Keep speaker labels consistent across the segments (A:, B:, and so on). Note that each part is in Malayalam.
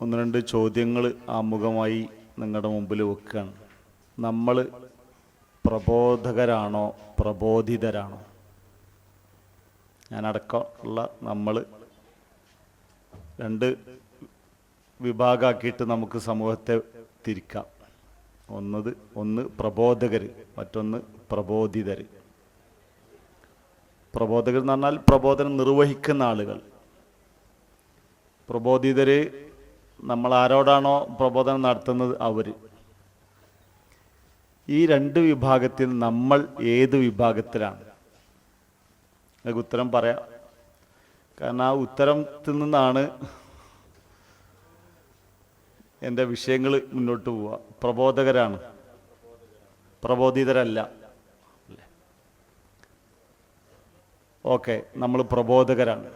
A: ഒന്ന് രണ്ട് ചോദ്യങ്ങൾ ആമുഖമായി നിങ്ങളുടെ മുമ്പിൽ വെക്കുകയാണ്. നമ്മൾ പ്രബോധകരാണോ? പ്രബോധിതരാണോ? ഞാനടക്കം ഉള്ള നമ്മൾ രണ്ട് വിഭാഗമാക്കിയിട്ട് നമുക്ക് സമൂഹത്തെ തിരിക്കാം. ഒന്നത് ഒന്ന് പ്രബോധകർ മറ്റൊന്ന് പ്രബോധിതർ പ്രബോധകർ എന്ന് പറഞ്ഞാൽ പ്രബോധനം നിർവഹിക്കുന്ന ആളുകൾ. പ്രബോധിതര് നമ്മൾ ആരോടാണോ പ്രബോധനം നടത്തുന്നത്? അവർ ഈ രണ്ട് വിഭാഗത്തിൽ നമ്മൾ ഏത് വിഭാഗത്തിലാണ്? നിങ്ങൾക്ക് ഉത്തരം പറയാം. കാരണം ആ ഉത്തരത്തിൽ നിന്നാണ് എന്റെ വിഷയങ്ങൾ മുന്നോട്ട് പോവുക. പ്രബോധകരാണ്. പ്രബോധിതരല്ല. ഓക്കെ നമ്മൾ പ്രബോധകരാണ്.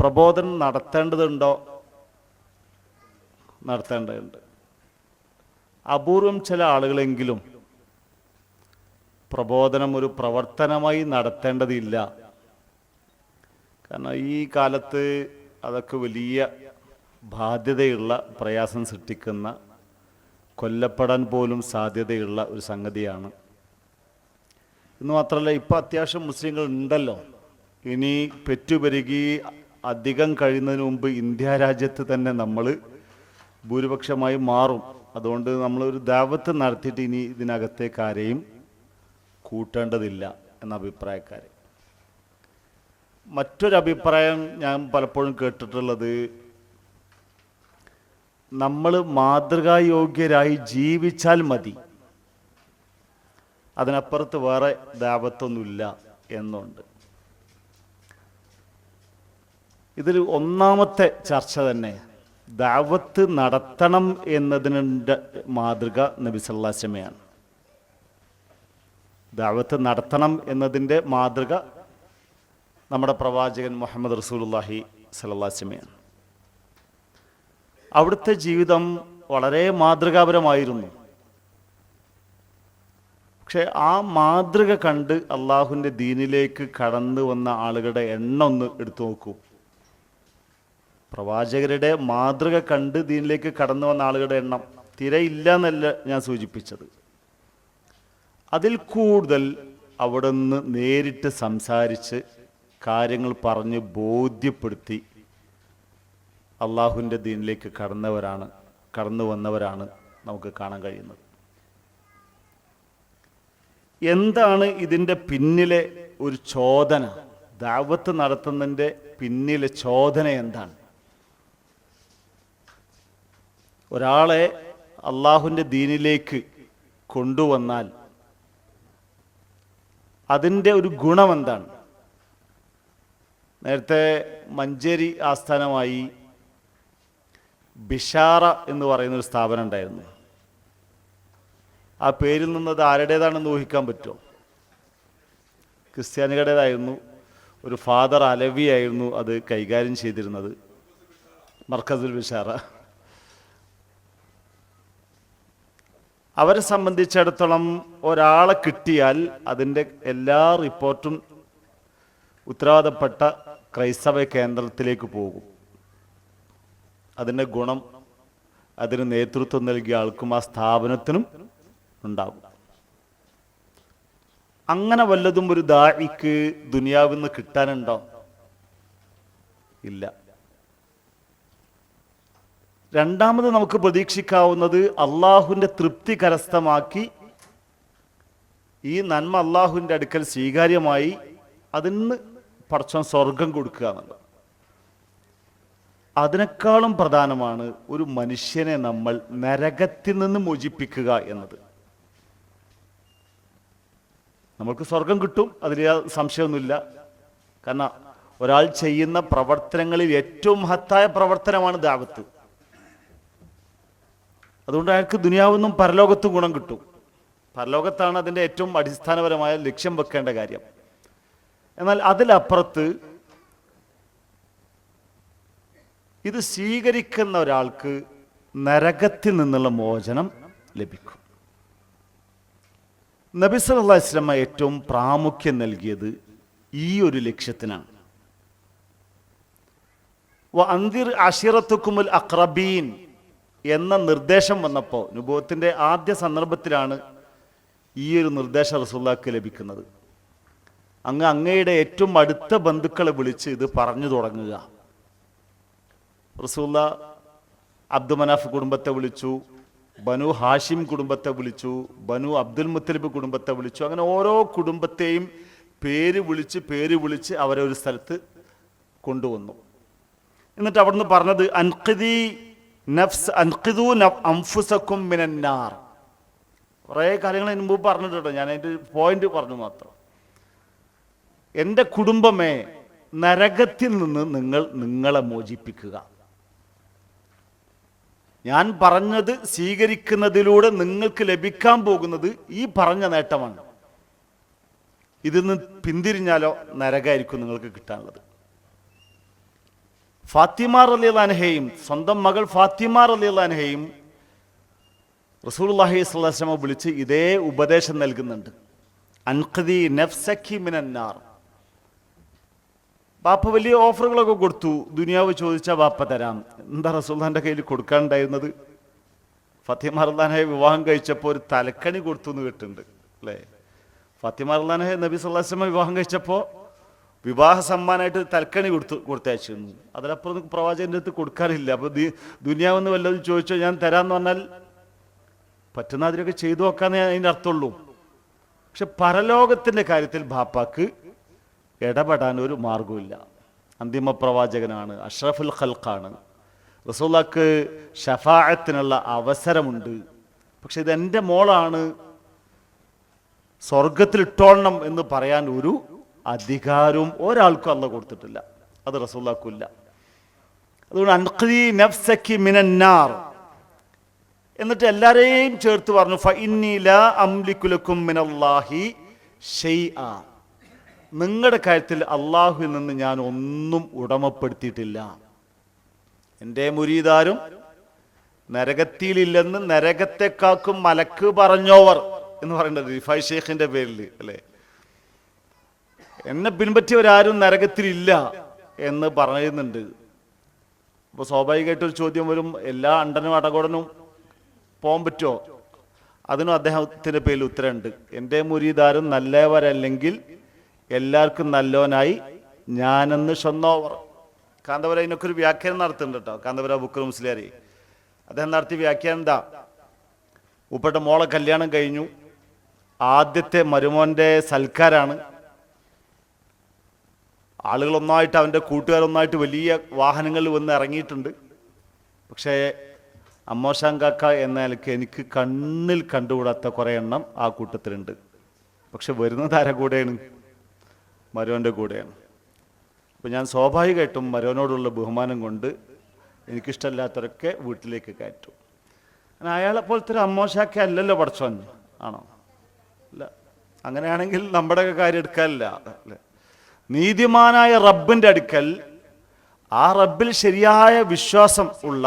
A: പ്രബോധനം നടത്തേണ്ടതുണ്ടോ? നടത്തേണ്ടതുണ്ട്. അപൂർവം ചില ആളുകളെങ്കിലും പ്രബോധനം ഒരു പ്രവർത്തനമായി നടത്തേണ്ടതില്ല. കാരണം ഈ കാലത്ത് അതൊക്കെ വലിയ ബാധ്യതയുള്ള പ്രയാസം സൃഷ്ടിക്കുന്ന കൊല്ലപ്പെടാൻ പോലും സാധ്യതയുള്ള ഒരു സംഗതിയാണ്. എന്ന് മാത്രമല്ല ഇപ്പം അത്യാവശ്യം മുസ്ലിങ്ങൾ ഉണ്ടല്ലോ. ഇനി പെറ്റുപെരുകി അധികം കഴിയുന്നതിന് മുമ്പ് ഇന്ത്യ രാജ്യത്ത് തന്നെ നമ്മൾ ഭൂരിപക്ഷമായി മാറും. അതുകൊണ്ട് നമ്മളൊരു ദാവത്ത് നടത്തിയിട്ട് ഇനി ഇതിനകത്തേക്ക് ആരെയും കൂട്ടേണ്ടതില്ല എന്ന അഭിപ്രായക്കാർ മറ്റൊരഭിപ്രായം ഞാൻ പലപ്പോഴും കേട്ടിട്ടുള്ളത് നമ്മൾ മാതൃകായോഗ്യരായി ജീവിച്ചാൽ മതി. അതിനപ്പുറത്ത് വേറെ ദാപത്തൊന്നുമില്ല എന്നുണ്ട്. ഇതിൽ ഒന്നാമത്തെ ചർച്ച തന്നെ ദാവത്ത് നടത്തണം എന്നതിനുണ്ട് മാതൃക നബി സല്ലാസ്മയാണ് ദാവത്ത് നടത്തണം എന്നതിന്റെ മാതൃക നമ്മുടെ പ്രവാചകൻ മുഹമ്മദ് റസൂലുല്ലാഹി സല്ലാസ്മയാണ് അവിടുത്തെ ജീവിതം വളരെ മാതൃകാപരമായിരുന്നു. പക്ഷെ ആ മാതൃക കണ്ട് അള്ളാഹുവിന്റെ ദീനിലേക്ക് കടന്നു വന്ന ആളുകളുടെ എണ്ണം ഒന്ന് എടുത്തു നോക്കൂ. പ്രവാചകരുടെ മാതൃക കണ്ട് ദീനിലേക്ക് കടന്നു വന്ന ആളുകളുടെ എണ്ണം തിരയില്ല എന്നല്ല ഞാൻ സൂചിപ്പിച്ചത്. അതിൽ കൂടുതൽ അവിടെ നിന്ന് നേരിട്ട് സംസാരിച്ച് കാര്യങ്ങൾ പറഞ്ഞ് ബോധ്യപ്പെടുത്തി അള്ളാഹുവിന്റെ ദീനിലേക്ക് കടന്നവരാണ് കടന്നു വന്നവരാണ് നമുക്ക് കാണാൻ കഴിയുന്നത്. എന്താണ് ഇതിന്റെ പിന്നിലെ ഒരു ചോദന? ദാവത്ത് നടത്തുന്നതിന്റെ പിന്നിലെ ചോദന എന്താണ്? ഒരാളെ അള്ളാഹുവിന്റെ ദീനിലേക്ക് കൊണ്ടുവന്നാൽ അതിന്റെ ഒരു ഗുണം എന്താണ്? നേരത്തെ മഞ്ചേരി ആസ്ഥാനമായി ബിഷാറ എന്ന് പറയുന്ന ഒരു സ്ഥാപനം ഉണ്ടായിരുന്നു. ആ പേരിൽ നിന്നത് ആരുടേതാണെന്ന് ഊഹിക്കാൻ പറ്റുമോ? ക്രിസ്ത്യാനികളുടേതായിരുന്നു. ഒരു ഫാദർ അലവിയായിരുന്നു അത് കൈകാര്യം ചെയ്തിരുന്നത്. മർക്കസുൽ ബിഷാറ. അവരെ സംബന്ധിച്ചിടത്തോളം ഒരാളെ കിട്ടിയാൽ അതിന്റെ എല്ലാ റിപ്പോർട്ടും ഉത്തരവാദപ്പെട്ട ക്രൈസ്തവ കേന്ദ്രത്തിലേക്ക് പോകും. അതിന്റെ ഗുണം അതിന് നേതൃത്വം നൽകിയ ആൾക്കും ആ സ്ഥാപനത്തിനും ഉണ്ടാകും. അങ്ങനെ വല്ലതും ഒരു ദാഴിക്ക് ദുനിയാവിൽ നിന്ന് കിട്ടാനുണ്ടോ? ഇല്ല. രണ്ടാമത് നമുക്ക് പ്രതീക്ഷിക്കാവുന്നത് അള്ളാഹുവിന്റെ തൃപ്തി കരസ്ഥമാക്കി ഈ നന്മ അള്ളാഹുവിന്റെ അടുക്കൽ സ്വീകാര്യമായി അതിന് പടച്ചോൻ സ്വർഗം കൊടുക്കുക എന്നുള്ളത്. അതിനേക്കാളും പ്രധാനമാണ് ഒരു മനുഷ്യനെ നമ്മൾ നരകത്തിൽ നിന്ന് മോചിപ്പിക്കുക എന്നത്. നമ്മൾക്ക് സ്വർഗം കിട്ടും അതിൽ സംശയമൊന്നുമില്ല. കാരണം ഒരാൾ ചെയ്യുന്ന പ്രവർത്തനങ്ങളിൽ ഏറ്റവും മഹത്തായ പ്രവർത്തനമാണ് ദാവത്ത്. അതുകൊണ്ട് അയാൾക്ക് ദുനിയാവെന്നും പരലോകത്തും ഗുണം കിട്ടും. പരലോകത്താണ് അതിന്റെ ഏറ്റവും അടിസ്ഥാനപരമായ ലക്ഷ്യം വെക്കേണ്ട കാര്യം. എന്നാൽ അതിലപ്പുറത്ത് ഇത് സ്വീകരിക്കുന്ന ഒരാൾക്ക് നരകത്തിൽ നിന്നുള്ള മോചനം ലഭിക്കും. നബി സല്ലല്ലാഹു അലൈഹി ഏറ്റവും പ്രാമുഖ്യം നൽകിയത് ഈ ഒരു ലക്ഷ്യത്തിനാണ്. അന്തിർ അഷിറത്തുക്കുമുൽ അക്രബീൻ എന്ന നിർദ്ദേശം വന്നപ്പോൾ അനുഭവത്തിന്റെ ആദ്യ സന്ദർഭത്തിലാണ് ഈ ഒരു നിർദ്ദേശം റസൂല്ലാക്ക് ലഭിക്കുന്നത്. അങ്ങ് അങ്ങയുടെ ഏറ്റവും അടുത്ത ബന്ധുക്കളെ വിളിച്ച് ഇത് പറഞ്ഞു തുടങ്ങുക. റസൂല്ല അബ്ദുമനാഫ് കുടുംബത്തെ വിളിച്ചു ബനു ഹാഷിം കുടുംബത്തെ വിളിച്ചു ബനു അബ്ദുൽ മുത്തലിബ് കുടുംബത്തെ വിളിച്ചു. അങ്ങനെ ഓരോ കുടുംബത്തെയും പേര് വിളിച്ച് പേര് വിളിച്ച് അവരെ ഒരു സ്ഥലത്ത് കൊണ്ടുവന്നു. എന്നിട്ട് അവിടുന്ന് പറഞ്ഞത് അൻഖിദി നഫ്സ് അൻഖിദു അംഫുസക്കും മിനന്നാർ. കുറേ കാര്യങ്ങൾ അതിന് മുമ്പ് പറഞ്ഞിട്ടുണ്ട്. ഞാൻ അതിന്റെ പോയിന്റ് പറഞ്ഞു മാത്രം. എന്റെ കുടുംബമേ നരകത്തിൽ നിന്ന് നിങ്ങൾ നിങ്ങളെ മോചിപ്പിക്കുക. ഞാൻ പറഞ്ഞത് സ്വീകരിക്കുന്നതിലൂടെ നിങ്ങൾക്ക് ലഭിക്കാൻ പോകുന്നത് ഈ പറഞ്ഞ നേട്ടമാണ്. ഇതിൽ നിന്ന് പിന്തിരിഞ്ഞാലോ നരകമായിരിക്കും നിങ്ങൾക്ക് കിട്ടാനുള്ളത്. ഫാത്തിമ റലിയല്ലാൻഹയും സ്വന്തം മകൾ ഫാത്തിമ റലിയല്ലാൻഹയും റസൂൽഹി സ്വലാസ്ലമ വിളിച്ച് ഇതേ ഉപദേശം നൽകുന്നുണ്ട്. അൻഖദി നഫ്സഖി മിനന്നാർ. ബാപ്പ വലിയ ഓഫറുകളൊക്കെ കൊടുത്തു. ദുനിയാവ് ചോദിച്ചാൽ ബാപ്പ തരാം. എന്താ റസൂൽഖാന്റെ കയ്യിൽ കൊടുക്കാനുണ്ടായിരുന്നത്? ഫത്തിമ റഹ്ലാനെ വിവാഹം കഴിച്ചപ്പോൾ ഒരു തലക്കണി കൊടുത്തു എന്ന് കേട്ടിട്ടുണ്ട് അല്ലേ? ഫത്തിമ റഹ്ലാനെ നബി സല്ലാസ്ലമ വിവാഹം കഴിച്ചപ്പോൾ വിവാഹ സമ്മാനമായിട്ട് തൽക്കണി കൊടുത്തു കൊടുത്തയച്ചിരുന്നു. അതിലപ്പുറം പ്രവാചകന്റെ അടുത്ത് കൊടുക്കാറില്ല. അപ്പോൾ ദുനിയാവെന്ന് വല്ലതും ചോദിച്ചോ ഞാൻ തരാമെന്ന് പറഞ്ഞാൽ പറ്റുന്ന അതിലൊക്കെ ചെയ്തു നോക്കാമെന്നേ അതിന്റെ അർത്ഥമുള്ളൂ. പക്ഷെ പരലോകത്തിന്റെ കാര്യത്തിൽ ബാപ്പാക്ക് ഇടപെടാൻ ഒരു മാർഗമില്ല അന്തിമ പ്രവാചകനാണ് അഷ്റഫുൽ ഖൽഖാണ്. റസൂല്ലാക്ക് ഷഫായത്തിനുള്ള അവസരമുണ്ട്. പക്ഷെ ഇത് എന്റെ മോളാണ് സ്വർഗത്തിൽ ഇട്ടോളണം എന്ന് പറയാൻ ഒരു അധികാരവും ഒരാൾക്കും അല്ല കൊടുത്തിട്ടില്ല. അത് റസൂല്ലാക്കില്ല അതുകൊണ്ട് അൻഖി നഫ്സക്കി മിനന്നാർ എന്നിട്ട് എല്ലാരെയും ചേർത്ത് പറഞ്ഞു അംലിക്കുലക്കും മിനല്ലാഹി നിങ്ങളുടെ കാര്യത്തിൽ അള്ളാഹുവിൽ നിന്ന് ഞാൻ ഒന്നും ഉടമപ്പെടുത്തിയിട്ടില്ല. എന്റെ മുരീദാരും നരകത്തിയിലില്ലെന്ന് നരകത്തെ കാക്കും മലക്ക് പറഞ്ഞോവർ എന്ന് പറയേണ്ടത് റിഫായ് ഷേഖിന്റെ പേരിൽ അല്ലേ? എന്നെ പിൻപറ്റിയവരാരും നരകത്തിലില്ല എന്ന് പറയുന്നുണ്ട്. അപ്പോൾ സ്വാഭാവികമായിട്ടൊരു ചോദ്യം വരും എല്ലാ അണ്ടനും അടകോടനും പോകാൻ പറ്റുമോ? അതിനും അദ്ദേഹത്തിന്റെ പേരിൽ ഉത്തരമുണ്ട് എന്റെ മുരീദാരും നല്ലവരല്ലെങ്കിൽ എല്ലാവർക്കും നല്ലവനായി ഞാനെന്ന് ഷൊന്നോവർ. കാന്തപുര അതിനൊക്കെ ഒരു വ്യാഖ്യാനം നടത്തുന്നുണ്ട് കേട്ടോ കാന്തപുര ബുക്കർ മുസ്ലിയാരി അദ്ദേഹം നടത്തിയ വ്യാഖ്യാനം എന്താ? ഉപ്പട്ട മോളെ കല്യാണം കഴിഞ്ഞു. ആദ്യത്തെ മരുമോന്റെ സൽക്കാരാണ്. ആളുകൾ ഒന്നായിട്ട് അവന്റെ കൂട്ടുകാരൊന്നായിട്ട് വലിയ വാഹനങ്ങളിൽ വന്ന് ഇറങ്ങിയിട്ടുണ്ട്. പക്ഷേ അമ്മോശാം കാക്ക എന്ന നിലയ്ക്ക് എനിക്ക് കണ്ണിൽ കണ്ടുകൂടാത്ത കുറേ എണ്ണം ആ കൂട്ടത്തിലുണ്ട്. പക്ഷെ വരുന്നത് ആരെ കൂടെയാണ്? മരോന്റെ കൂടെയാണ്. അപ്പോൾ ഞാൻ സ്വാഭാവികമായിട്ടും മരോനോടുള്ള ബഹുമാനം കൊണ്ട് എനിക്കിഷ്ടമല്ലാത്തവരൊക്കെ വീട്ടിലേക്ക് കയറ്റും. അയാളെ പോലത്തെ ഒരു അമ്മോശാക്ക അല്ലല്ലോ പഠിച്ചോൻ ആണോ? അല്ല. അങ്ങനെയാണെങ്കിൽ നമ്മുടെയൊക്കെ കാര്യം എടുക്കാനില്ല. അല്ലേ? നീതിമാനായ റബ്ബിന്റെ അടുക്കൽ ആ റബ്ബിൽ ശരിയായ വിശ്വാസം ഉള്ള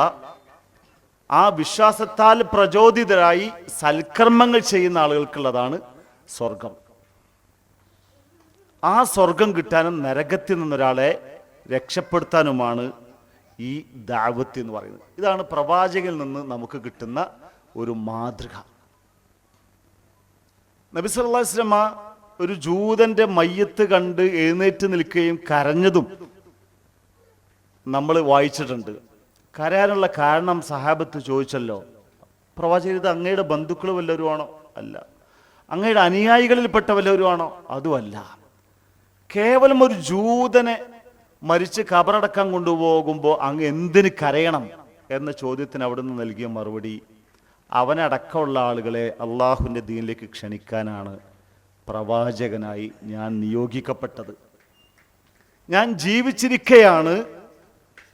A: ആ വിശ്വാസത്താൽ പ്രചോദിതരായി സൽക്കർമ്മങ്ങൾ ചെയ്യുന്ന ആളുകൾക്കുള്ളതാണ് സ്വർഗം. ആ സ്വർഗം കിട്ടാനും നരകത്തിൽ നിന്നൊരാളെ രക്ഷപ്പെടുത്താനുമാണ് ഈ ദാവത്ത് എന്ന് പറയുന്നത്. ഇതാണ് പ്രവാചകനിൽ നിന്ന് നമുക്ക് കിട്ടുന്ന ഒരു മാതൃക. നബി സല്ലല്ലാഹു അലൈഹി വസല്ലമ ഒരു ജൂതന്റെ മയ്യത്ത് കണ്ട് എഴുന്നേറ്റ് നിൽക്കുകയും കരഞ്ഞതും നമ്മൾ വായിച്ചിട്ടുണ്ട്. കരയാനുള്ള കാരണം സഹാബത്ത് ചോദിച്ചല്ലോ. പ്രവാചകൻ ഇത് അങ്ങയുടെ ബന്ധുക്കൾ വല്ലവരുമാണോ? അല്ല. അങ്ങയുടെ അനുയായികളിൽപ്പെട്ട വല്ലവരുമാണോ? അതുമല്ല. കേവലം ഒരു ജൂതനെ മരിച്ച് കബറടക്കം കൊണ്ടുപോകുമ്പോൾ അങ്ങ് എന്തിന് കരയണം എന്ന ചോദ്യത്തിന് അവിടുന്ന് നൽകിയ മറുപടി അവനടക്കമുള്ള ആളുകളെ അള്ളാഹുവിന്റെ ദീനിലേക്ക് ക്ഷണിക്കാനാണ് പ്രവാചകനായി ഞാൻ നിയോഗിക്കപ്പെട്ടത്. ഞാൻ ജീവിച്ചിരിക്കെയാണ്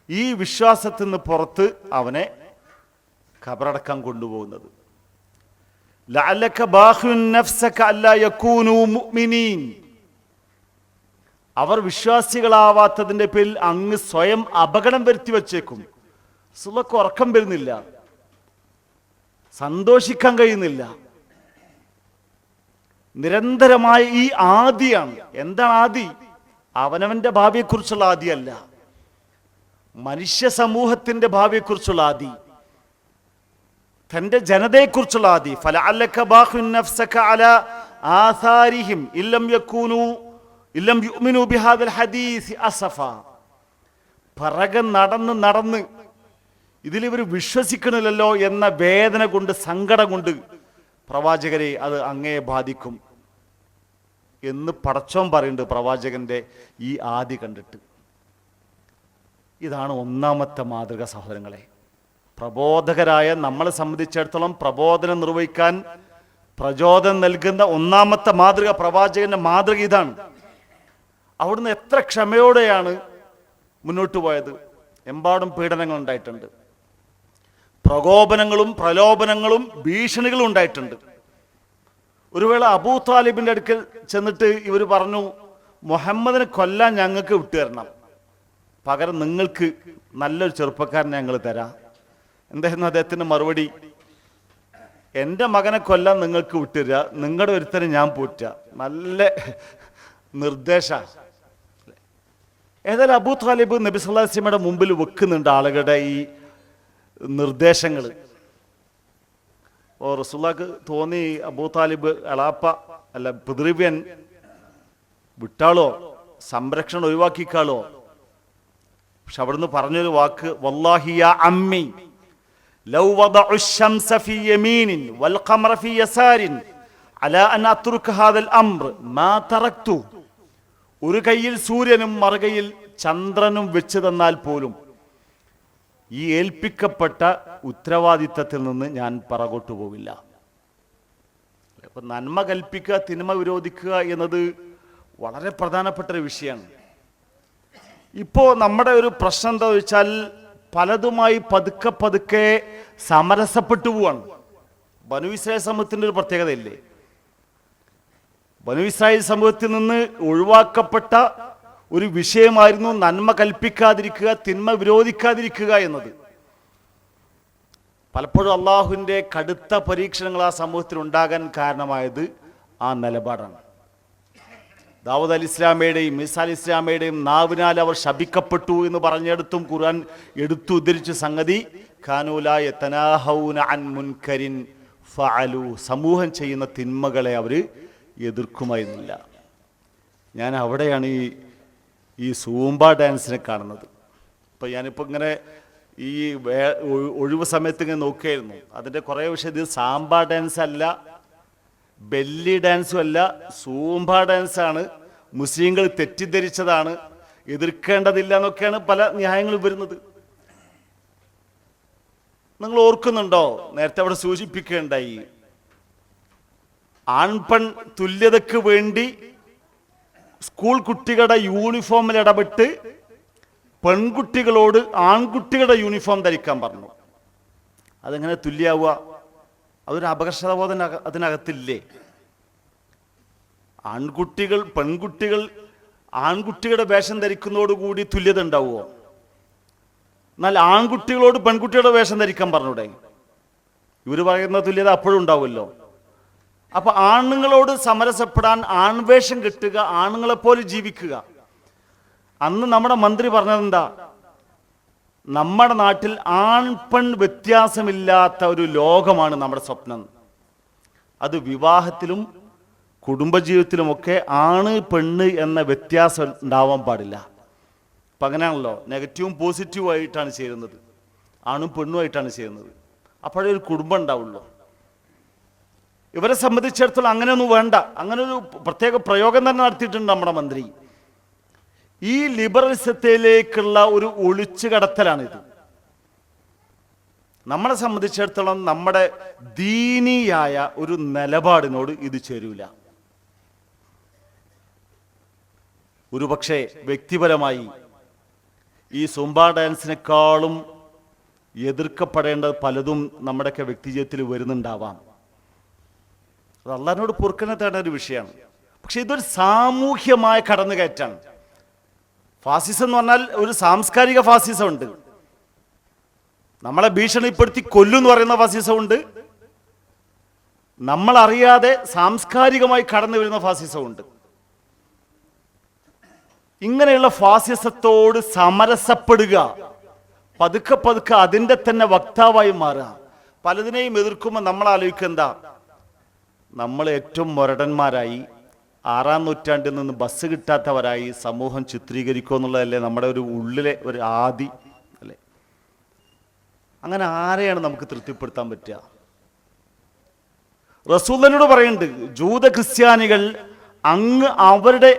A: ഈ വിശ്വാസത്തിൽ നിന്ന് പുറത്ത് അവനെ ഖബറടക്കാൻ കൊണ്ടുപോകുന്നത്. അവർ വിശ്വാസികളാവാത്തതിന്റെ പേരിൽ അങ്ങ് സ്വയം അപകടം വരുത്തി വച്ചേക്കും. സുലക്ക് ഉറക്കം വരുന്നില്ല. സന്തോഷിക്കാൻ കഴിയുന്നില്ല. നിരന്തരമായ ഈ ആദിയാണ്. എന്താണ് ആദി? അവനവന്റെ ഭാവിയെക്കുറിച്ചുള്ള ആദിയല്ല. മനുഷ്യ സമൂഹത്തിന്റെ ഭാവിയെക്കുറിച്ചുള്ള ആദി. തന്റെ ജനതയെക്കുറിച്ചുള്ള ആദി. ഫല അല്ലക്ക നഫ്സക അല ആസാരിഹിം ഇല്ലം യക്കൂനു ഇല്ലം യുമിനു ബിഹാദൽ ഹദീസ് അസഫ. പിറകെ നടന്ന് നടന്ന് ഇതിലിവർ വിശ്വസിക്കണില്ലല്ലോ എന്ന വേദന കൊണ്ട് സങ്കടം കൊണ്ട് പ്രവാചകരെ അത് അങ്ങയെ ബാധിക്കും. എന്ന് പടച്ചോൻ പറയുന്നുണ്ട് പ്രവാചകന്റെ ഈ ആദി കണ്ടിട്ട്. ഇതാണ് ഒന്നാമത്തെ മാതൃക സഹോദരങ്ങളെ. പ്രബോധകരായ നമ്മളെ സംബന്ധിച്ചിടത്തോളം പ്രബോധനം നിർവഹിക്കാൻ പ്രചോദനം നൽകുന്ന ഒന്നാമത്തെ മാതൃക പ്രവാചകന്റെ മാതൃക ഇതാണ്. അവിടുന്ന് എത്ര ക്ഷമയോടെയാണ് മുന്നോട്ട് പോയത്. എമ്പാടും പീഡനങ്ങൾ ഉണ്ടായിട്ടുണ്ട് പ്രകോപനങ്ങളും പ്രലോഭനങ്ങളും ഭീഷണികളും ഉണ്ടായിട്ടുണ്ട്. ഒരു വേള അബൂ അടുക്കൽ ചെന്നിട്ട് ഇവർ പറഞ്ഞു മുഹമ്മദിനെ കൊല്ലാൻ ഞങ്ങൾക്ക് വിട്ടു തരണം പകരം നിങ്ങൾക്ക് നല്ലൊരു ചെറുപ്പക്കാരനെ ഞങ്ങൾ തരാം. എന്തായിരുന്നു അദ്ദേഹത്തിന്റെ മറുപടി? എന്റെ മകനെ കൊല്ലാൻ നിങ്ങൾക്ക് വിട്ടുതരിക. നിങ്ങളുടെ ഒരുത്തനെ ഞാൻ പോറ്റുക നല്ല നിർദ്ദേശ. ഏതായാലും അബൂ താലിബ് നബിസ്വല്ലാസിമയുടെ മുമ്പിൽ വെക്കുന്നുണ്ട് ആളുകളുടെ ഈ നിർദ്ദേശങ്ങൾ ഓ റസുല്ലാക്ക് തോന്നി അബൂ താലിബ് അളാപ്പ അല്ല പിതൃവ്യൻ വിട്ടാളോ സംരക്ഷണം ഒഴിവാക്കിക്കാളോ പക്ഷെ അവിടുന്ന് പറഞ്ഞൊരു വാക്ക് വല്ലാഹിയ അമ്മി ലൗ വദഉ الشمس في يمين والقمر في يسار على ان اترك هذا الامر ما تركت ഒരു കയ്യിൽ സൂര്യനും മറുകയിൽ ചന്ദ്രനും വെച്ച് തന്നാൽ പോലും ഈ ഏൽപ്പിക്കപ്പെട്ട ഉത്തരവാദിത്തത്തിൽ നിന്ന് ഞാൻ പറകോട്ടു പോവില്ല. ഇപ്പം നന്മ കൽപ്പിക്കുക തിന്മ വിരോധിക്കുക എന്നത് വളരെ പ്രധാനപ്പെട്ട ഒരു വിഷയമാണ്. ഇപ്പോൾ നമ്മുടെ ഒരു പ്രശ്നം എന്താ വെച്ചാൽ പലതുമായി പതുക്കെ പതുക്കെ സമരസപ്പെട്ടു പോവാണ്. ബനു ഇസ്രായേൽ സമൂഹത്തിന്റെ ഒരു പ്രത്യേകതയില്ലേ? ബനു ഇസ്രായേൽ സമൂഹത്തിൽ നിന്ന് ഒഴിവാക്കപ്പെട്ട ഒരു വിഷയമായിരുന്നു നന്മ കൽപ്പിക്കാതിരിക്കുക തിന്മ വിരോധിക്കാതിരിക്കുക എന്നത്. പലപ്പോഴും അള്ളാഹുവിന്റെ കടുത്ത പരീക്ഷണങ്ങൾ ആ സമൂഹത്തിൽ ഉണ്ടാകാൻ കാരണമായത് ആ നിലപാടാണ്. ദാവൂദ് അലി ഇസ്ലാമയുടെയും മിസ് അലി ഇസ്ലാമയുടെയും നാവിനാൽ അവർ ശപിക്കപ്പെട്ടു എന്ന് പറഞ്ഞെടുത്തും ഖുർആൻ എടുത്തു ഉദ്ധരിച്ച സംഗതി അൻ മുൻകരിൻ ഫഅലു. സമൂഹം ചെയ്യുന്ന തിന്മകളെ അവർ എതിർക്കുമായിരുന്നില്ല. ഞാൻ അവിടെയാണ് ഈ ഈ സൂംബ ഡാൻസിനെ കാണുന്നത്. ഇപ്പം ഞാനിപ്പോൾ ഇങ്ങനെ ഈ ഒഴിവ് സമയത്ത് ഇങ്ങനെ നോക്കിയായിരുന്നു. അതിന്റെ കുറേ വിഷയം ഇത് സാമ്പ ഡാൻസ് അല്ല ബെല്ലി ഡാൻസും അല്ല സൂംബ ഡാൻസാണ് മുസ്ലിങ്ങൾ തെറ്റിദ്ധരിച്ചതാണ് എതിർക്കേണ്ടതില്ല എന്നൊക്കെയാണ് പല ന്യായങ്ങളും വരുന്നത്. നിങ്ങൾ ഓർക്കുന്നുണ്ടോ? നേരത്തെ അവിടെ സൂചിപ്പിക്കുകയുണ്ടായി ആൺപെൺ തുല്യതയ്ക്ക് വേണ്ടി സ്കൂൾ കുട്ടികളുടെ യൂണിഫോമിൽ ഇടപെട്ട് പെൺകുട്ടികളോട് ആൺകുട്ടികളുടെ യൂണിഫോം ധരിക്കാൻ പറഞ്ഞു. അതെങ്ങനെ തുല്യാവുക? അതൊരു അപകർഷതബോധന അതിനകത്തില്ലേ? ആൺകുട്ടികൾ പെൺകുട്ടികൾ ആൺകുട്ടികളുടെ വേഷം ധരിക്കുന്നതോടുകൂടി തുല്യത ഉണ്ടാവുമോ? എന്നാൽ ആൺകുട്ടികളോട് പെൺകുട്ടികളുടെ വേഷം ധരിക്കാൻ പറഞ്ഞൂടെ? ഇവർ പറയുന്ന തുല്യത അപ്പോഴും ഉണ്ടാവുമല്ലോ. അപ്പൊ ആണുങ്ങളോട് സമരസപ്പെടാൻ ആൺവേഷം കിട്ടുക ആണുങ്ങളെ പോലെ ജീവിക്കുക. അന്ന് നമ്മുടെ മന്ത്രി പറഞ്ഞതെന്താ? നമ്മുടെ നാട്ടിൽ ആൺ പെൺ വ്യത്യാസമില്ലാത്ത ഒരു ലോകമാണ് നമ്മുടെ സ്വപ്നം. അത് വിവാഹത്തിലും കുടുംബജീവിതത്തിലുമൊക്കെ ആണ് പെണ്ണ് എന്ന വ്യത്യാസം ഉണ്ടാവാൻ പാടില്ല. അപ്പം അങ്ങനെയാണല്ലോ നെഗറ്റീവും പോസിറ്റീവും ആയിട്ടാണ് ചേരുന്നത്. ആണും പെണ്ണുമായിട്ടാണ് ചേരുന്നത്. അപ്പോഴേ ഒരു കുടുംബം ഉണ്ടാവുള്ളൂ. ഇവരെ സംബന്ധിച്ചിടത്തോളം അങ്ങനെയൊന്നും വേണ്ട. അങ്ങനെ ഒരു പ്രത്യേക പ്രയോഗം തന്നെ നടത്തിയിട്ടുണ്ട് നമ്മുടെ മന്ത്രി. ഈ ലിബറലിസത്തിലേക്കുള്ള ഒരു ഒളിച്ചു കടത്തലാണിത്. നമ്മളെ സംബന്ധിച്ചിടത്തോളം നമ്മുടെ ദീനിയായ ഒരു നിലപാടിനോട് ഇത് ചേരൂല. ഒരുപക്ഷെ വ്യക്തിപരമായി ഈ സുംബ ഡാൻസിനേക്കാളും എതിർക്കപ്പെടേണ്ട പലതും നമ്മുടെയൊക്കെ വ്യക്തിജീവിതത്തിൽ വരുന്നുണ്ടാവാം. അത് അള്ളാഹിനോട് പൊറുക്കനെ തേടേണ്ട ഒരു വിഷയമാണ് പക്ഷെ ഇതൊരു സാമൂഹ്യമായ കടന്നുകയറ്റാണ് ഫാസിസം എന്ന് പറഞ്ഞാൽ ഒരു സാംസ്കാരിക ഫാസിസം ഉണ്ട്. നമ്മളെ ഭീഷണിപ്പെടുത്തി കൊല്ലും എന്ന് പറയുന്ന ഫാസിസം ഉണ്ട്. നമ്മളറിയാതെ സാംസ്കാരികമായി കടന്നു വരുന്ന ഫാസിസം ഉണ്ട്. ഇങ്ങനെയുള്ള ഫാസിസത്തോട് സമരസപ്പെടുക പതുക്കെ പതുക്കെ അതിന്റെ തന്നെ വക്താവായി മാറുക. പലതിനെയും എതിർക്കുമ്പോൾ നമ്മൾ ആലോചിക്കുക എന്താ? നമ്മൾ ഏറ്റവും മുരടന്മാരായി ആറാം നൂറ്റാണ്ടിൽ നിന്ന് ബസ് കിട്ടാത്തവരായി സമൂഹം ചിത്രീകരിക്കുക എന്നുള്ളതല്ലേ നമ്മുടെ ഒരു ഉള്ളിലെ ഒരു ആദി അല്ലേ? അങ്ങനെ ആരെയാണ് നമുക്ക് തൃപ്തിപ്പെടുത്താൻ പറ്റുക? റസൂലനോട് പറയുന്നുണ്ട് ജൂത ക്രിസ്ത്യാനികൾ അങ്ങ് അവരുടെ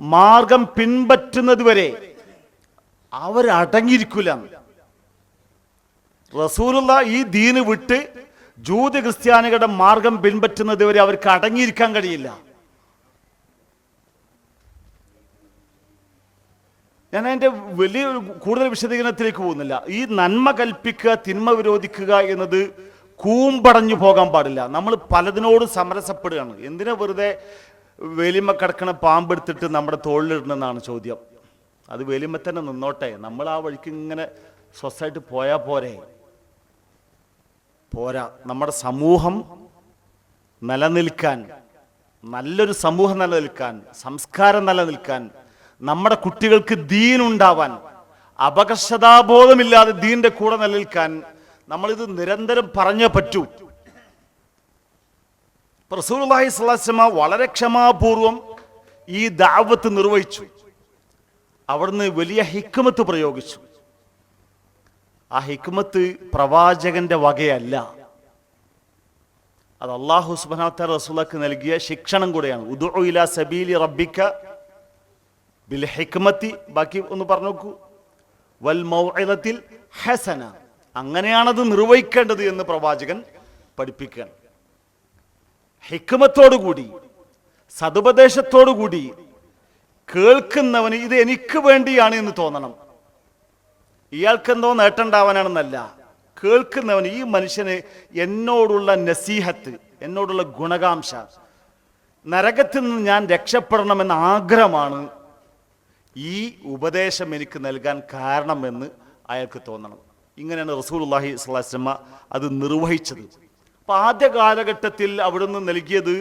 A: മാർഗം പിൻപറ്റുന്നത് വരെ അവരടങ്ങിയിരിക്കില്ല റസൂലുള്ള ഈ ദീന് വിട്ട് ജൂത ക്രിസ്ത്യാനികളുടെ മാർഗം പിൻപറ്റുന്നത് വരെ അവർക്ക് അടങ്ങിയിരിക്കാൻ കഴിയില്ല. ഞാൻ അതിന്റെ വലിയ കൂടുതൽ വിശദീകരണത്തിലേക്ക് പോകുന്നില്ല. ഈ നന്മ കൽപ്പിക്കുക തിന്മ വിരോധിക്കുക എന്നത് കൂമ്പടഞ്ഞു പോകാൻ പാടില്ല. നമ്മൾ പലതിനോടും സമരസപ്പെടുകയാണ്. എന്തിനാ വെറുതെ വേലിമ കിടക്കണ പാമ്പെടുത്തിട്ട് നമ്മുടെ തോളിലിടണമെന്നാണ് ചോദ്യം. അത് വേലിമ തന്നെ നിന്നോട്ടെ. നമ്മൾ ആ വഴിക്ക് ഇങ്ങനെ സ്വസ്ഥമായിട്ട് പോയാൽ പോരെ. പോരാ. നമ്മുടെ സമൂഹം നിലനിൽക്കാൻ നല്ലൊരു സമൂഹം നിലനിൽക്കാൻ സംസ്കാരം നിലനിൽക്കാൻ നമ്മുടെ കുട്ടികൾക്ക് ദീൻ ഉണ്ടാവാൻ അപകർഷതാബോധമില്ലാതെ ദീന്റെ കൂടെ നിലനിൽക്കാൻ നമ്മളിത് നിരന്തരം പറഞ്ഞേ പറ്റൂ. റസൂലുള്ളാഹി സ്വലാസ്മ വളരെ ക്ഷമാപൂർവം ഈ ദാവത്ത് നിർവഹിച്ചു. അവിടുന്ന് വലിയ ഹിക്മത്ത് പ്രയോഗിച്ചു. ആ ഹിക്മത്ത് പ്രവാചകന്റെ വകയല്ല. അത് അള്ളാഹു സുബനാത്ത റസൂലക്ക് നൽകിയ ശിക്ഷണം കൂടെയാണ്. ഉദു സബീലി റബ്ബിക്ക ബിൽ ഹിക്മത്തി. ബാക്കി ഒന്ന് പറഞ്ഞു നോക്കൂ. വൽ മൗഇദത്തിൽ ഹസന. അങ്ങനെയാണത് നിർവഹിക്കേണ്ടത് എന്ന് പ്രവാചകൻ പഠിപ്പിക്കുകയാണ്. ഹിക്മത്തോടുകൂടി സതുപദേശത്തോടുകൂടി കേൾക്കുന്നവന് ഇത് എനിക്ക് വേണ്ടിയാണ് എന്ന് തോന്നണം. ഇയാൾക്കെന്തോ നേട്ടമുണ്ടാവാനാണെന്നല്ല. കേൾക്കുന്നവന് ഈ മനുഷ്യന് എന്നോടുള്ള നസീഹത്ത് എന്നോടുള്ള ഗുണകാംക്ഷ നരകത്തിൽ നിന്ന് ഞാൻ രക്ഷപ്പെടണമെന്ന ആഗ്രഹമാണ് ഈ ഉപദേശം എനിക്ക് നൽകാൻ കാരണമെന്ന് അയാൾക്ക് തോന്നണം. ഇങ്ങനെയാണ് റസൂലുള്ളാഹി സ്വലാസ്ലമ അത് നിർവഹിച്ചത്. അപ്പം ആദ്യ കാലഘട്ടത്തിൽ അവിടുന്ന് നൽകിയത്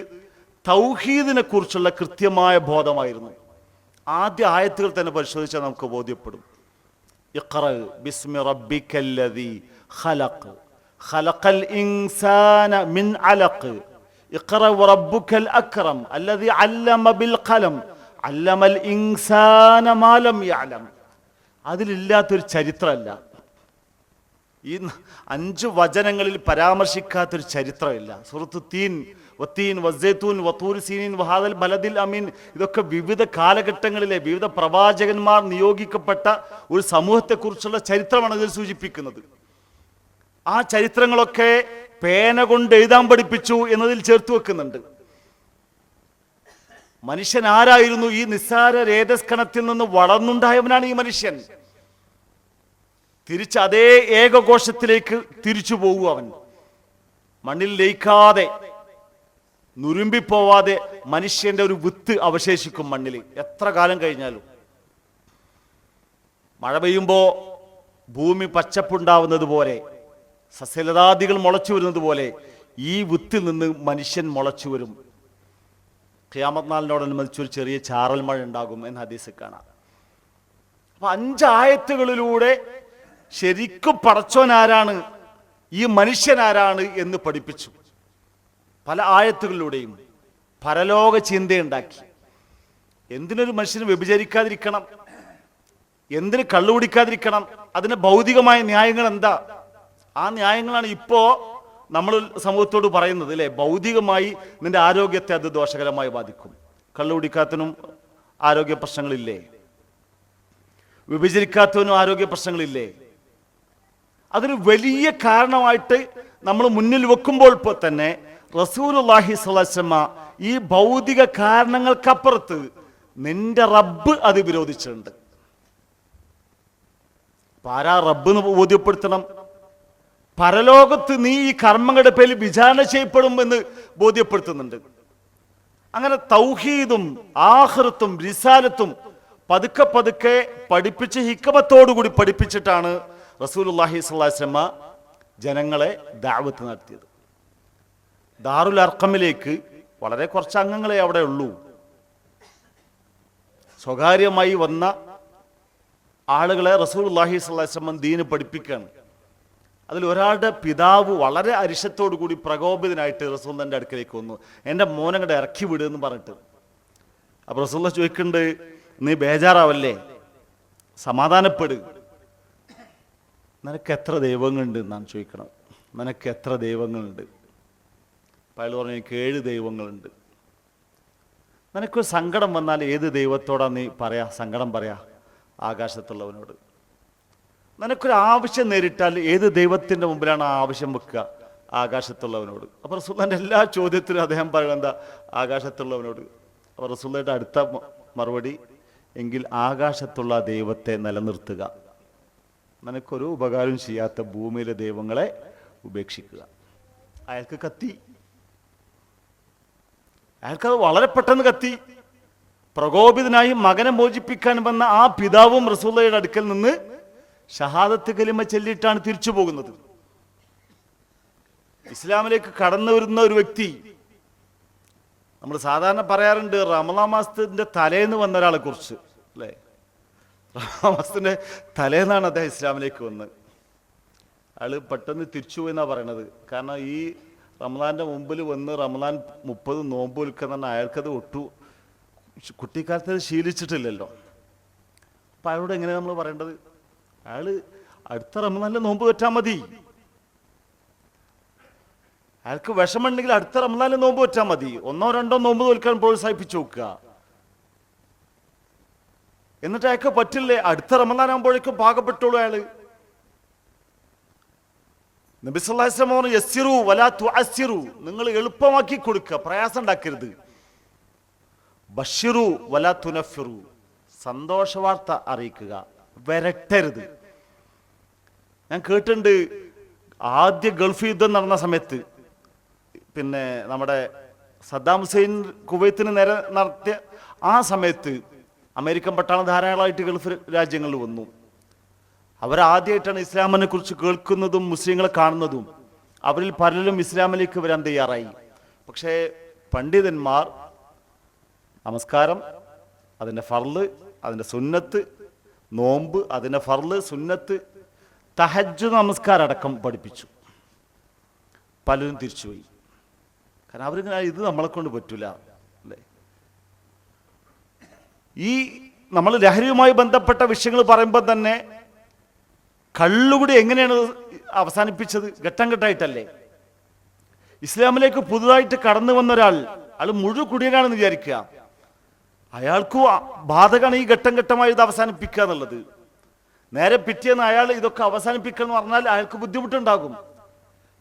A: തൗഹീദിനെ കുറിച്ചുള്ള കൃത്യമായ ബോധമായിരുന്നു. ആദ്യ ആയത്തുകൾ തന്നെ പരിശോധിച്ചാൽ നമുക്ക് ബോധ്യപ്പെടും. اقرا باسم ربك الذي خلق خلق الانسان من علق اقرا ربك الاكرم الذي علم بالقلم علم الانسان ما لم يعلم അതിലില്ലാത്തൊരു ചരിത്രമല്ല ഈ അഞ്ച് വചനങ്ങളിൽ പരാമർശിക്കാത്തൊരു ചരിത്രമില്ല സുഹൃത്തു തീൻ വത്തീൻ വസ്സേത്തൂൻ വത്തൂർ സീനീൻ വഹാദൽ ബലദിൽ അമീൻ. ഇതൊക്കെ വിവിധ കാലഘട്ടങ്ങളിലെ വിവിധ പ്രവാചകന്മാർ നിയോഗിക്കപ്പെട്ട ഒരു സമൂഹത്തെക്കുറിച്ചുള്ള ചരിത്രമാണ് ഇതിൽ സൂചിപ്പിക്കുന്നത്. ആ ചരിത്രങ്ങളൊക്കെ പേന കൊണ്ട് എഴുതാൻ പഠിപ്പിച്ചു എന്നതിൽ ചേർത്ത് വെക്കുന്നുണ്ട്. മനുഷ്യൻ ആരായിരുന്നു? ഈ നിസ്സാര രേതസ്കണത്തിൽ നിന്ന് വളർന്നുണ്ടായവനാണ് ഈ മനുഷ്യൻ. തിരിച്ച് അതേ ഏകകോശത്തിലേക്ക് തിരിച്ചു പോകും അവൻ. മണ്ണിൽ ലയിക്കാതെ നുരുമ്പിപ്പോവാതെ മനുഷ്യന്റെ ഒരു വിത്ത് അവശേഷിക്കും മണ്ണിൽ. എത്ര കാലം കഴിഞ്ഞാലും. മഴ പെയ്യുമ്പോൾ ഭൂമി പച്ചപ്പുണ്ടാവുന്നത് പോലെ സസ്യലതാദികൾ മുളച്ചു വരുന്നത് പോലെ ഈ വിത്തിൽ നിന്ന് മനുഷ്യൻ മുളച്ചു വരും. ഖിയാമത്നാളിനോടനുബന്ധിച്ച് ഒരു ചെറിയ ചാറൽ മഴ ഉണ്ടാകും എന്ന് ഹദീസിൽ കാണാം. അപ്പൊ അഞ്ചായത്തുകളിലൂടെ ശരിക്കും പടച്ചോൻ ആരാണ്? ഈ മനുഷ്യനാരാണ് എന്ന് പഠിപ്പിച്ചു. പല ആയത്തുകളിലൂടെയും പരലോക ചിന്തയുണ്ടാക്കി. എന്തിനൊരു മനുഷ്യന് വ്യഭിചരിക്കാതിരിക്കണം? എന്തിന് കള്ളു കുടിക്കാതിരിക്കണം അതിന് ഭൗതികമായ ന്യായങ്ങൾ എന്താ ആ ന്യായങ്ങളാണ് ഇപ്പോ നമ്മൾ സമൂഹത്തോട് പറയുന്നത് അല്ലേ? ഭൗതികമായി നിന്റെ ആരോഗ്യത്തെ അത് ദോഷകരമായി ബാധിക്കും. കള്ളു കുടിക്കാത്തതിനും ആരോഗ്യ പ്രശ്നങ്ങളില്ലേ? വിഭജിക്കാത്തവനും ആരോഗ്യ പ്രശ്നങ്ങളില്ലേ? അതൊരു വലിയ കാരണമായിട്ട് നമ്മൾ മുന്നിൽ വെക്കുമ്പോൾ തന്നെ റസൂലുള്ളാഹി സ്വലസമ്മ ഈ ഭൗതിക കാരണങ്ങൾക്കപ്പുറത്ത് നിന്റെ റബ്ബ് അത് വിരോധിച്ചിട്ടുണ്ട്. പാരാ റബ്ബ് ബോധ്യപ്പെടുത്തണം? പരലോകത്ത് നീ ഈ കർമ്മങ്ങളുടെ പേരിൽ വിചാരണ ചെയ്യപ്പെടും എന്ന് ബോധ്യപ്പെടുത്തുന്നുണ്ട്. അങ്ങനെ തൗഹീദും ആഹൃത്തും റിസാലത്തും പതുക്കെ പതുക്കെ പഠിപ്പിച്ച് ഹിക്കമത്തോടുകൂടി പഠിപ്പിച്ചിട്ടാണ് റസൂലുള്ളാഹി സ്വലാസ്ലമ ജനങ്ങളെ ദാവത്ത് നടത്തിയത്. ദാറുൽ അർക്കമിലേക്ക് വളരെ കുറച്ച് അംഗങ്ങളെ അവിടെ ഉള്ളൂ. സ്വകാര്യമായി വന്ന ആളുകളെ റസൂൽ അള്ളാഹി സ്വലാസ്ലമൻ ദീന് പഠിപ്പിക്കുകയാണ്. അതിൽ ഒരാളുടെ പിതാവ് വളരെ അരിശത്തോടു കൂടി പ്രകോപിതനായിട്ട് റസൂലിന്റെ അടുക്കലേക്ക് വന്നു. എന്റെ മോനങ്ങടെ ഇറക്കി വിടുമെന്ന് പറഞ്ഞിട്ട്. അപ്പോൾ റസൂല്ല ചോദിക്കുന്നുണ്ട് നീ ബേജാറാവല്ലേ? സമാധാനപ്പെട്. നിനക്ക് എത്ര ദൈവങ്ങളുണ്ട്? എന്നാണ് ചോദിക്കണം നിനക്ക് എത്ര ദൈവങ്ങളുണ്ട്? അയാൾ പറഞ്ഞു എനിക്ക് ഏഴ് ദൈവങ്ങളുണ്ട്. നിനക്ക് സങ്കടം വന്നാൽ ഏത് ദൈവത്തോടാ നീ പറയാ? സങ്കടം പറയാ ആകാശത്തുള്ളവനോട്. നിനക്കൊരു ആവശ്യം നേരിട്ടാൽ ഏത് ദൈവത്തിന്റെ മുമ്പിലാണ് ആ ആവശ്യം വെക്കുക? ആകാശത്തുള്ളവനോട്. അപ്പോൾ റസൂള്ളന്റെ എല്ലാ ചോദ്യത്തിനും അദ്ദേഹം പറയുന്നത് എന്താ? ആകാശത്തുള്ളവനോട്. അപ്പോൾ റസൂള്ളയുടെ അടുത്ത മറുപടി എങ്കിൽ ആകാശത്തുള്ള ദൈവത്തെ നിലനിർത്തുക. നിനക്കൊരു ഉപകാരം ചെയ്യാത്ത ഭൂമിയിലെ ദൈവങ്ങളെ ഉപേക്ഷിക്കുക. അയാൾക്ക് കത്തി. അയാൾക്കത് വളരെ പെട്ടെന്ന് കത്തി. പ്രകോപിതനായി മകനെ മോചിപ്പിക്കാൻ വന്ന ആ പിതാവും റസൂള്ളയുടെ അടുക്കൽ നിന്ന് ഷഹാദത്ത് കലിമ ചൊല്ലിയിട്ടാണ് തിരിച്ചു പോകുന്നത്. ഇസ്ലാമിലേക്ക് കടന്നു വരുന്ന ഒരു വ്യക്തി നമ്മൾ സാധാരണ പറയാറുണ്ട് റമലാ മാസത്തിന്റെ തലേന്ന് വന്ന ഒരാളെ കുറിച്ച് അല്ലേ? റമലാ മാസത്തിന്റെ തലേന്നാണ് അദ്ദേഹം ഇസ്ലാമിലേക്ക് വന്നത് അയാൾ പെട്ടെന്ന് തിരിച്ചു പോയി എന്നാ പറയണത്. കാരണം ഈ റമദാന്റെ മുമ്പിൽ വന്ന് റമദാൻ മുപ്പത് നോമ്പ് വിൽക്കുന്ന അയാൾക്കത് ഒട്ടു. കുട്ടിക്കാലത്ത് ശീലിച്ചിട്ടില്ലല്ലോ. അപ്പം അയാളോട് എങ്ങനെയാണ് നമ്മൾ പറയേണ്ടത്? അയാൾ അടുത്ത റമദാനിലെ നോമ്പ് വെച്ചാൽ മതി. അയാൾക്ക് വിഷമുണ്ടെങ്കിൽ അടുത്ത റമദാനിലെ നോമ്പ് വെച്ചാൽ മതി. ഒന്നോ രണ്ടോ നോമ്പ് തോൽക്കാൻ പ്രോത്സാഹിപ്പിച്ചു നോക്കുക. എന്നിട്ട് അയാൾക്ക് പറ്റില്ലേ? അടുത്ത റമദാൻ ആകുമ്പോഴേക്കും പാകപ്പെട്ടോളൂ വലാ നിങ്ങൾ എളുപ്പമാക്കി കൊടുക്കുക പ്രയാസം ഉണ്ടാക്കരുത്. ബഷിറു വലാ തുനഫിറു. സന്തോഷ വാർത്ത അറിയിക്കുക വരട്ടരുത്. ഞാൻ കേട്ടിട്ടുണ്ട് ആദ്യ ഗൾഫ് യുദ്ധം നടന്ന സമയത്ത് പിന്നെ നമ്മുടെ സദ്ദാം ഹുസൈൻ കുവൈത്തിന് നേരെ നടത്തിയ ആ സമയത്ത് അമേരിക്കൻ പട്ടാളം ധാരാളമായിട്ട് ഗൾഫ് രാജ്യങ്ങളിൽ വന്നു. അവരാദ്യമായിട്ടാണ് ഇസ്ലാമിനെ കുറിച്ച് കേൾക്കുന്നതും മുസ്ലിങ്ങളെ കാണുന്നതും. അവരിൽ പലരും ഇസ്ലാമിലേക്ക് വരാൻ തയ്യാറായി. പക്ഷേ പണ്ഡിതന്മാർ നമസ്കാരം അതിന്റെ ഫർൾ അതിന്റെ സുന്നത്ത് നോമ്പ് അതിന്റെ ഫർൾ സുന്നത്ത് തഹജ് നമസ്കാരം അടക്കം പഠിപ്പിച്ചു. പലരും തിരിച്ചുപോയി. കാരണം അവരിങ്ങനെ ഇത് നമ്മളെ കൊണ്ട് പറ്റൂല അല്ലേ? ഈ നമ്മൾ ലഹരിയുമായി ബന്ധപ്പെട്ട വിഷയങ്ങൾ പറയുമ്പോൾ തന്നെ കള്ളുകൂടി എങ്ങനെയാണ് അവസാനിപ്പിച്ചത്? ഘട്ടം ഘട്ടമായിട്ടല്ലേ ഇസ്ലാമിലേക്ക് പുതുതായിട്ട് കടന്നു വന്ന ഒരാൾ അയാൾ മുഴു കുടിയനാണെന്ന് വിചാരിക്കുക. അയാൾക്കും ബാധകമാണ് ഈ ഘട്ടം ഘട്ടമായി ഇത് അവസാനിപ്പിക്കുക എന്നുള്ളത്. നേരെ പിറ്റേന്ന് അയാൾ ഇതൊക്കെ അവസാനിപ്പിക്കുക എന്ന് പറഞ്ഞാൽ അയാൾക്ക് ബുദ്ധിമുട്ടുണ്ടാകും.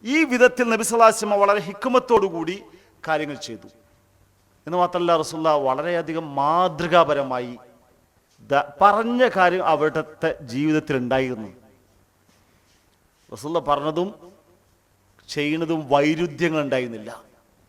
A: ഈ വിധത്തിൽ നബി നബിസലാസിമ വളരെ ഹിക്കുമത്തോടുകൂടി കാര്യങ്ങൾ ചെയ്തു. എന്ന് മാത്രമല്ല റസുല്ല വളരെയധികം മാതൃകാപരമായി പറഞ്ഞ കാര്യം അവിടുത്തെ ജീവിതത്തിൽ ഉണ്ടായിരുന്നു റസുല്ല പറഞ്ഞതും ചെയ്യുന്നതും വൈരുദ്ധ്യങ്ങൾ ഉണ്ടായിരുന്നില്ല